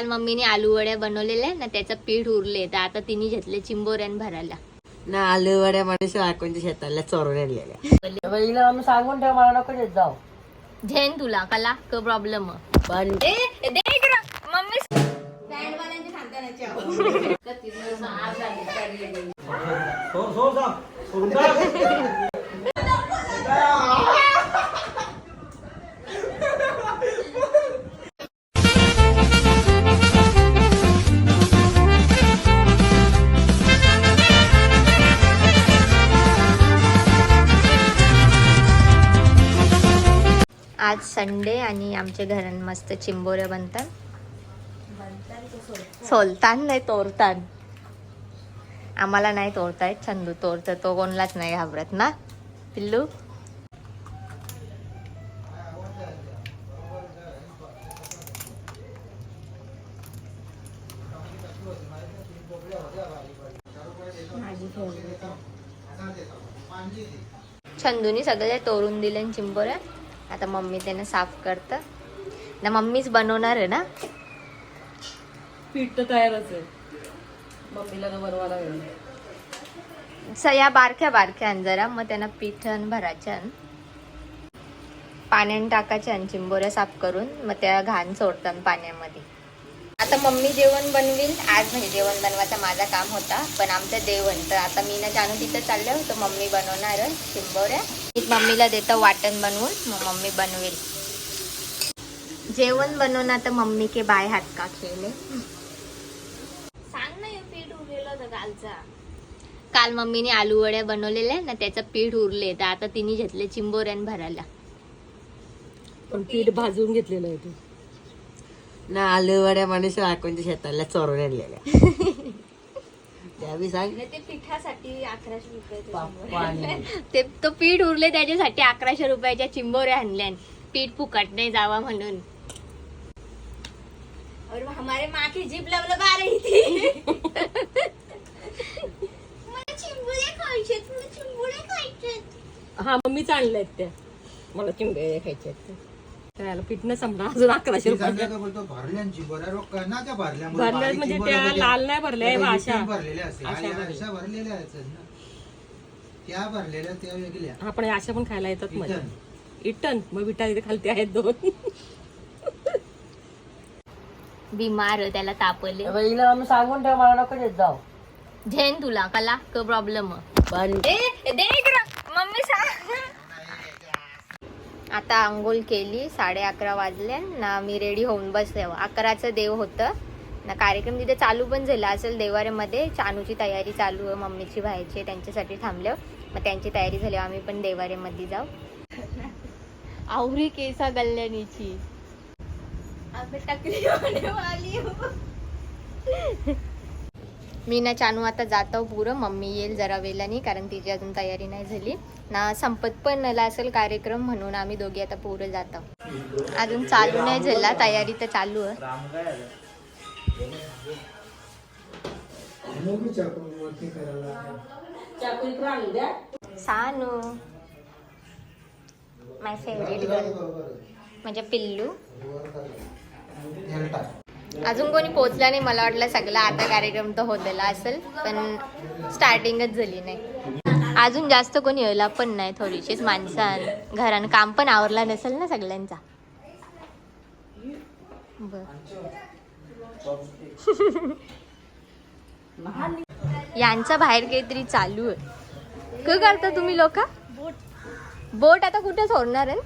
काल मम्मीने आलू वड्या बनवलेल्या ना त्याचं पीठ उरले तर आता तिने घेतले चिंबोऱ्यान भरायला. ना आलू वड्या मनुष्य बायकोंच्या शेताला चोरून आणलेल्या सांगून ठेव मला नको देत जाऊ. झेन तुला कला क प्रॉब्लेम पण ए दे आज संडे आणि आमच्या घरात मस्त चिंबोऱ्या बनतात. सोलतान नाही तोरतान. आम्हाला नाही तोडता येत छंदू तोडतं तो कोणलाच नाही घाबरत ना? पिल्लू? छंदूनी सगळे तोडून दिले चिंबोऱ्या. आता मम्मी त्याने साफ करत. ना मम्मीच बनवणार आहे ना? पीठ तर तयारच आहे. मम्मीला तर बनवायला वेळ स- या बारक्या बारक्या जरा. मग त्यांना पिठण भरायच्यान पाण्याने टाकायच्या चिंबोऱ्या साफ करून मग त्या घाण सोडतात पाण्यामध्ये. आता मम्मी जेवण बनवील. आज म्हणजे जेवण बनवायचा माझा काम होता पण आमचं जेवण. तर आता मी ना जानू तिथं चाललो तर मम्मी बनवणार चिंबोऱ्या. मम्मीला देतो वाटण बनवून मग मम्मी बनवेल. जेवण बनवणं तर मम्मी के बाय हात का खेळले. सांग ना हे पीठ उरलेलं होतं कालचा. काल मम्मीने आलू वड्या बनवलेल्या ना त्याचं पीठ उरले तर आता तिने घेतले चिंबोऱ्यान भरायला. पण पीठ भाजून घेतलेलं आहे तू. ना आलू वड्या मनुष्य बायकोंच्या शेताला चोरून आणलेल्या. सांग ते पिठासाठी अकराशे बाप्पाने. रुपये ते तो पीठ उरले त्याच्यासाठी अकराशे रुपयाच्या चिंबोऱ्या आणल्या पीठ फुकट नाही जावा म्हणून. और हमारे माँ की जीप लवलब आ रही थी. चिंबोऱ्या चिंबोऱ्या हा मम्मीच आणल्यात त्या. मला चिंबे खायचे त्याला संपला अजून अकराशे रुपये. भरल्यांची ना त्या भरल्या भरल्या म्हणजे त्या लाल नाही भरल्या अशा. भरलेल्या अशा त्या भरलेल्या त्या वेगळ्या. हा पण अशा पण खायला येतात इथं. इटन. मग विटा तिथे खालती आहेत दोन. बिमार त्याला तापले. आम्ही सांगून ठेव मला नको देत जाऊ. झेन तुला कला क प्रॉब्लेम पण. दे मम्मी सांग. आता आंघोळ केली साडे अकरा वाजले ना मी रेडी होऊन बसले. अकराचं देव होतं. ना कार्यक्रम तिथे चालू पण झाला. असेल देवाऱ्यामध्ये चानूची तयारी चालू आहे मम्मीची व्हायची त्यांच्यासाठी थांबलो. मग त्यांची तयारी झाली आम्ही पण देवाऱ्यामध्ये जाऊ. आवरी केसा गल्ल्यानीची टकली होने वाली हूँ. मी ना चानू आता जातो पुरं. मम्मी येईल जरा वेळाने कारण तिची अजून तयारी नाही झाली. ना संपत पण नला असेल कार्यक्रम म्हणून आम्ही दोघी आता पुरं जातो. अजून चालू नाही झाला. तयारी तर चालू आहे. सानू माय फेवरेट गर्ल म्हणजे पिल्लू. अजून कोणी पोचला नाही मला वाटलं सगळा आता कार्यक्रम तर होतला असेल पण स्टार्टिंगच झाली नाही. अजून जास्त कोणी यायला पण नाही थोडीशीच माणसां घरानं काम पण आवरला नसेल ना सगळ्यांचा. बर. यांचा बाहेर काहीतरी चालू आहे. काय करता तुम्ही लोक? बोट. आता कुठे सोडणार आहे.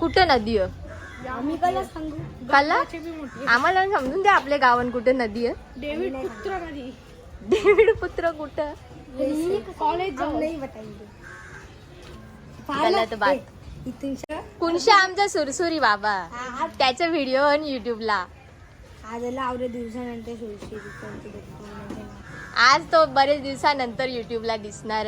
कुठं नदी आहे? आम्ही कला सांगू? काला? आम्हाला समजून द्या आपल्या गावात कुठे नदी आहे. डेव्हिड पुत्र नदी डेव्हिड पुत्र कुठं? कॉलेज जाऊ नाही बताएंगे गलत बात. इथून कुणशा आमचा सुरसुरी बाबा. त्याचा व्हिडिओ आणि युट्यूबला आज दिवसानंतर आज तो बरेच दिवसानंतर युट्यूबला दिसणार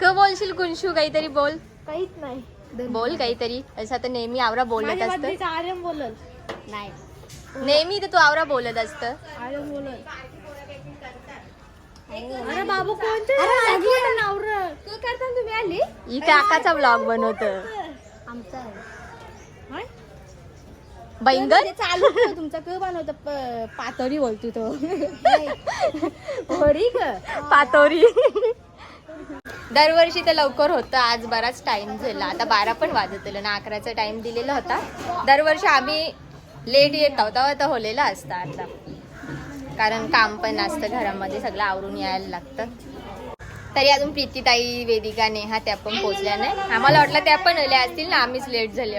क बोलशील कुंशू काहीतरी बोल. काहीच नाही. बोल काहीतरी. असं तर नेहमी आवरा बोलत असत. आर्यन बोलल. नाही. नेहमी तर तू आवरा बोलत असत. आर्यन बोलल. अरे बाबू कोणतं? तू करता तुम्ही आली? ही काकाचा ब्लॉग बनवत. आमचा बैंगन? ते चालू तुमचा क बनवतो. प- पातळी बोलतो तो. पातोरी. दरवर्षी तर लवकर होतं. आज बराच टाइम झाला. आता बारा पण वाजत आलं ना अकराचा टाइम दिलेला होता. दरवर्षी आम्ही लेट येत तेव्हा आता होलेला असतं आता. कारण काम पण असतं घरामध्ये सगळं आवरून यायला लागतं. तरी अजून प्रीतीताई वेदिका नेहा त्या पण पोचल्या नाही. आम्हाला वाटलं त्या पण आल्या असतील ना आम्हीच लेट झाले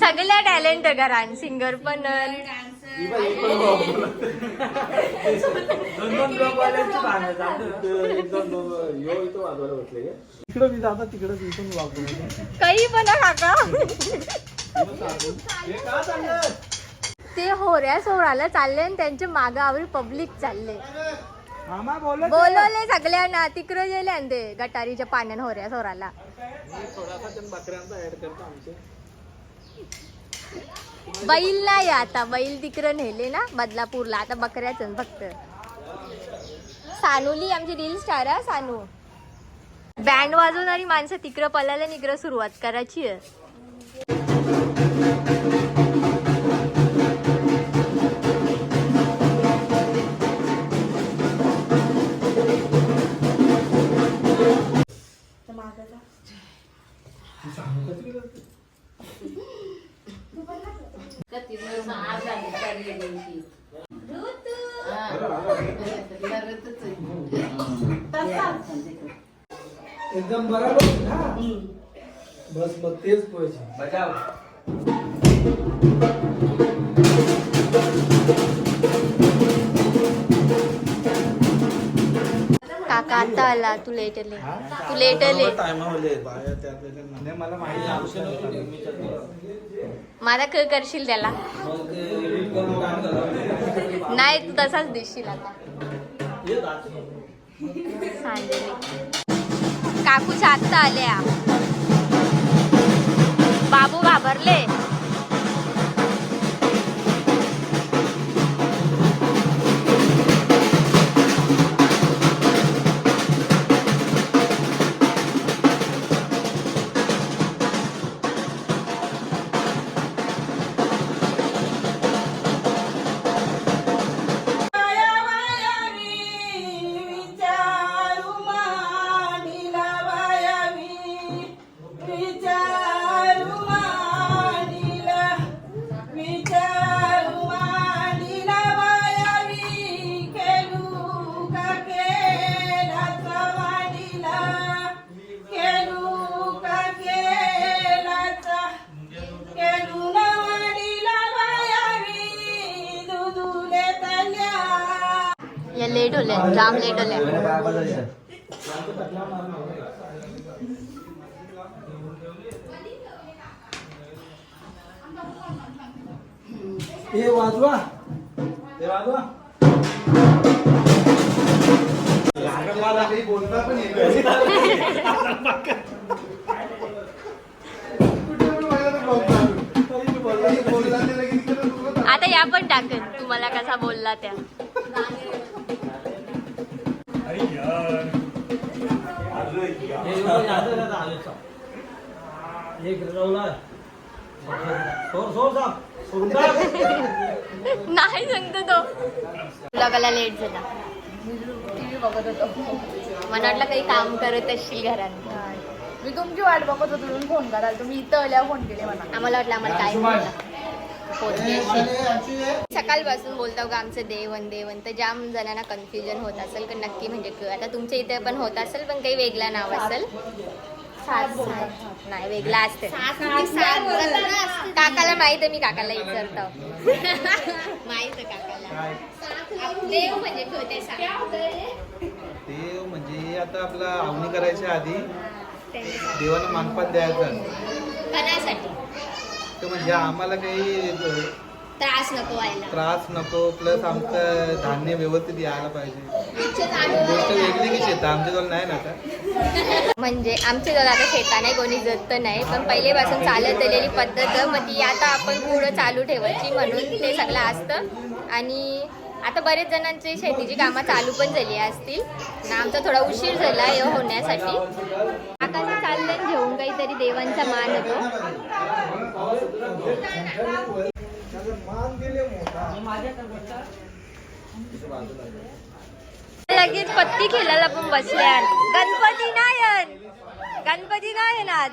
सगळ्या टॅलेंट घरान सिंगर पण तिकडं मी जाता तिकडं इथून वागतो. काही पण हा काका ते होऱ्या सोहळ्याला चालले आणि त्यांच्या मागावर पब्लिक चालले. मामा बोल बोलवले सगळ्यांना तिकडे गेले आणि ते गटारीच्या पाण्यान होऱ्या सोहळ्याला. बकऱ्यांचा ऍड करतो आमचे. बैल नाही आता. बैल तिकडे नेले ना बदलापूरला. आता बकऱ्याच फक्त. सानूली आमची रील स्टार हा सानू. बँड वाजवणारी माणसं तिकडं पलायला निकडं सुरुवात करायची आहे. एकदम बरोबर ना बस मग तेच पाहिजे काका आता आला तू लेट आले. तू लेट आले. मला माहिती क करशील त्याला? नाही तू तसाच दिसशील आता. सांगेल काकूच्या आत्ता आल्या. बाबू घाबरले. या लेट होल्या जाम लेट होल्या. हे वाजवा. हे वाजवा. आता या पण टाकन तुम्हाला कसा बोलला त्या. नाही सांगतो तो. लगाला लेट झाला. टीव्ही बघत होतो मला वाटलं काही काम करत असशील घरात. मी तुमची वाट बघत होतो तुम्ही फोन कराल तुम्ही इथं आल्यावर फोन केले मला. आम्हाला वाटलं आम्हाला काय. सकाळपासून बोलतो का आमचं देवन देवन तर जाम जणांना कन्फ्युजन होत असेल का नक्की म्हणजे क- आता तुमच्या इथे पण होत असेल पण काही वेगळा नाव असेल? सात. सात. नाही वेगळा असते काकाला माहीत आहे मी काकाला विचारतो. माहीत आहे काकाला. देव म्हणजे. ते म्हणजे आता आपला आवनी करायच्या आधी. देवाला मानपान द्यायचं. कणासाठी तर म्हणजे आम्हाला काही त्रास नको व्हायला. त्रास नको प्लस आमचं धान्य व्यवस्थित यायला पाहिजे. गोष्ट वेगळी की शेत आमच्याजवळ नाही ना आता. म्हणजे आमच्या जवळ आता शेता नाही कोणी जत नाही पण पहिलेपासून चालत आलेली पद्धत मग ती आता आपण पुढं चालू ठेवायची म्हणून ते सगळं असतं. आणि आता बरेच जणांची शेतीची कामं चालू पण झाली असतील. आमचा थोडा उशीर झाला हे होण्यासाठी. आकाश चाललंय घेऊन काहीतरी देवांचा मान होतो. लगेच पत्ती खेळायला पण बसल्या गणपती नायन. गणपती नायन आज.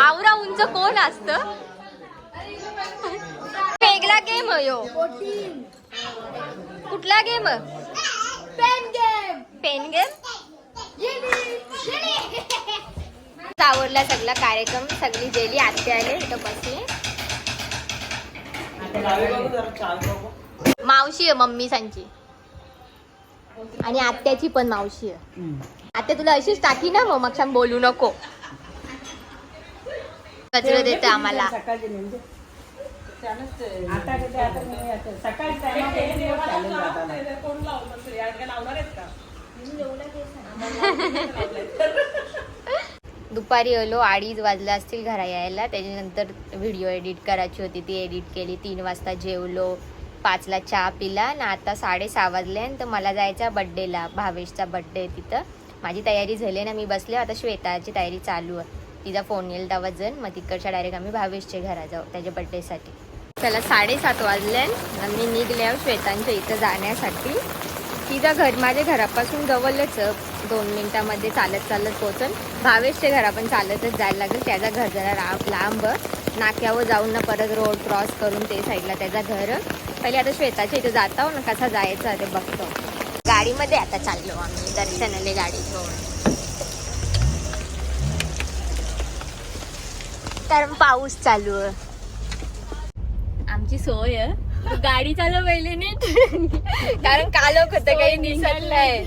आवरा उंच कोण असत? वेगळा गेम यो हो. कुठला गेम पेन गेम आवडला सगळा कार्यक्रम सगळी जेली आत्या आले इथं बसले. मावशी आहे मम्मी सांची आणि आत्याची पण मावशी आहे. आत्या तुला अशीच टाकी ना मग मग बोलू नको. कचरा देते आम्हाला. दुपारी आलो अडीच वाजले असतील घरा यायला. त्याच्यानंतर व्हिडिओ एडिट करायची होती ती एडिट केली. तीन वाजता जेवलो पाचला चहा पिला आणि आता साडेसहा वाजले आणि तर मला जायचा बड्डेला भावेशचा बड्डे तिथं. माझी तयारी झाली ना मी बसले. आता श्वेताची तयारी चालू आहे. तिचा फोन येईल तेव्हा जण मग तिकडच्या डायरेक्ट आम्ही भावेशच्या घरा जाऊ त्याच्या बड्डेसाठी त्याला साडेसात वाजले आम्ही निघल्या श्वेतांच्या इथं जाण्यासाठी. तिचा घर माझ्या घरापासून जवळच दोन मिनिटामध्ये चालत चालत पोचल भावेशच्या घरा पण चालतच जायला लागेल. त्याचा घर जरा लांब लांब. नाक्यावर जाऊन ना परत रोड क्रॉस करून ते साईडला त्याचा घर. पहिले आता श्वेताच्या इथे जात आहो ना कसा जायचा ते बघतो. गाडीमध्ये आता चाललो आम्ही दर्शनाले गाडी घेऊन. कारण पाऊस चालू. आहे आमची सोय आहे. गाडी चालव पहिले नीट कारण कालोख होतं काही दिसत नाही.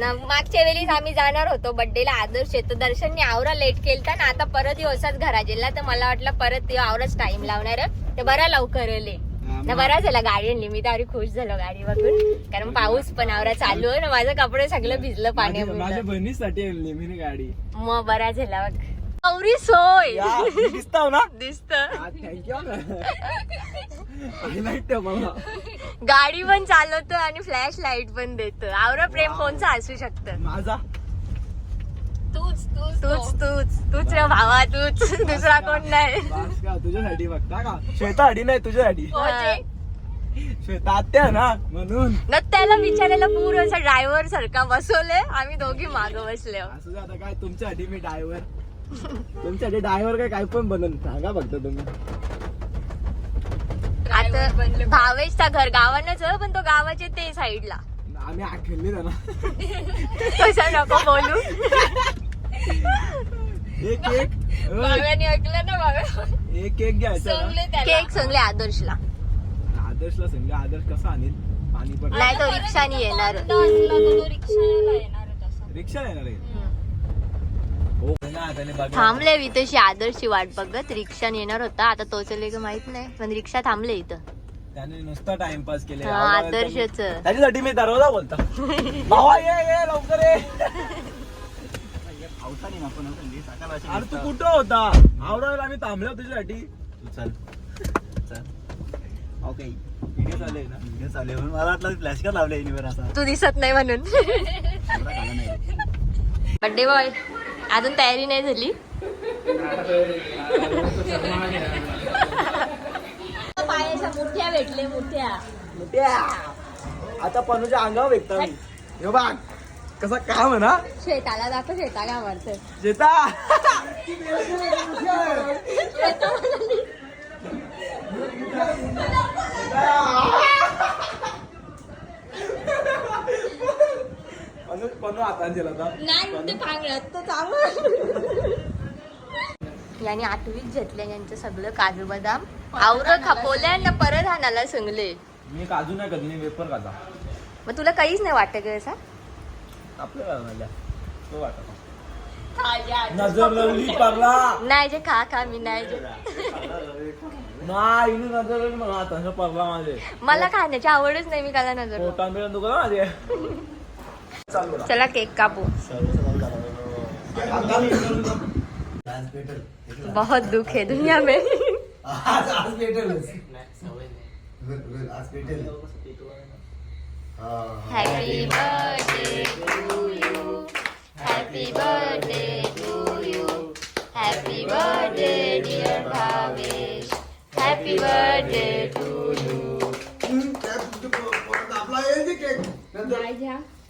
ना मागच्या वेळेस आम्ही जाणार होतो बड्डेला आदर्श येतो दर्शनने आवरा लेट केलता ना आता परत येऊ असाच घरा गेला तर मला वाटलं परत येऊ आवराच टाइम लावणार. तर बरा लवकर आले. ना बरा झाला गाडी आणली. मी तर खुश झालो गाडी बघून. कारण पाऊस पण आवरा चालू आहे ना. माझं कपडे सगळं भिजलं पाण्यामुळे. बहिणीसाठी आणली मी गाडी. मग बरा झाला बघ. गौरी सोय. दिसताव ना? दिसत. गाडी पण चालवतो आणि फ्लॅश लाइट पण देतो. आवरा प्रेम कोणचा असू शकतं. माझा? तूच तूच तूच. तूच तूच. रे भावा तूच. दुसरा कोण नाही. बास का तुझ्यासाठी बघता का श्वेतासाठी नाही तुझ्यासाठी. हा. श्वेता आत्या ना म्हणून. न त्याला विचारायला पूर्ण असं ड्रायव्हर सारखा बसवले आम्ही दोघी माग बसले असं जातं काय तुमच्यासाठी मी ड्रायव्हर तुमच्यासाठी ड्रायव्हर काय काय पण बनवून सांगा फक्त तुम्ही. आता भावेशचा घर गावानच पण तो गावाच्या ते साईडला. आम्ही आखेली ना कसा नको बोलू. एक एक. भाव्याने ऐकलं ना भाव्या? एक एक घ्यायचा ना. केक सांगले आदर्शला. आदर्शला सांग आदर्श कसा आणील? पाणी पण नाही तो रिक्षाने येणार. रिक्षा येणार आहे. हो थांबले मी तशी आदर्शची वाट बघत. रिक्षाने येणार होता. आता तो चले का माहीत नाही. पण रिक्षा थांबले इथं. त्याने नुसता टाइमपास केले. आदर्शच. त्याच्यासाठी मी दरवाजा बोलता भावा ये ये लवकर ये. अरे तू कुठं होता? आम्ही थांबलो तुझ्यासाठी. चल. चल. ओके व्हिडिओ चालू आहे ना? व्हिडिओ चालू आहे. मला वाटलं फ्लॅश का लावले असा. तू दिसत नाही म्हणून. बड्डे बॉय अजून तयारी नाही झाली. पायाच्या मुठ्या भेटले मुठ्या. मोठ्या. आता पनूच्या अंगावर भेटता मी. हे बघ कसा काम आहे ना? शेताला दाखव शेता का मारत जेता पनू नाही ते तर चांगलं याने आठवीत घेतले यांचं सगळं काजू बदाम. आवर खपवले आणि परत हाणाला संगले. मी काजू नाही कधी मी वेपर खाता. मग तुला काहीच नाही वाटत का असा आपल्या घराला तो वाटत नजर लावली परला. नाही जे खा खा मी नाही जे. नाही इनी नजर लावली मला परला माझे. मला खाण्याची आवडच नाही मी काला नजर दुखला माझे. चालू चला केक कापू डान्स भेटेल बहुत दुख है दुनिया में। आज आज भेटेलच आज भेटेल हा happy birthday to you happy birthday to you happy birthday dear Bhavesh happy birthday to you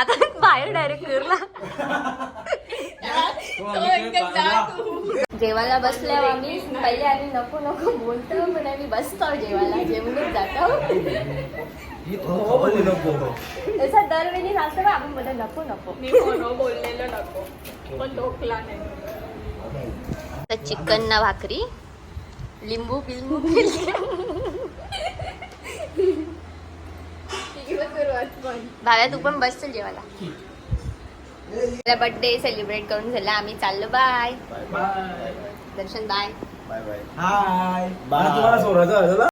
आता बाहेर डायरेक्ट फिरला. जेवायला बसल्यावर आम्ही पहिले आम्ही नको नको बोलतो पण आम्ही बसतो जेवायला जेवणच जातो. तसं दरवेळी असतं आपण बोलतो नको नको. मी बोललेलं नको पण ढोकला नाही. तर चिकन ना भाकरी लिंबू बिंबू पण भाव्या तू पण बस चल जेवायला. बर्थडे सेलिब्रेट करून झाला आम्ही चाललो bye Darshan bye bye bye hi तुम्हाला सोडायचं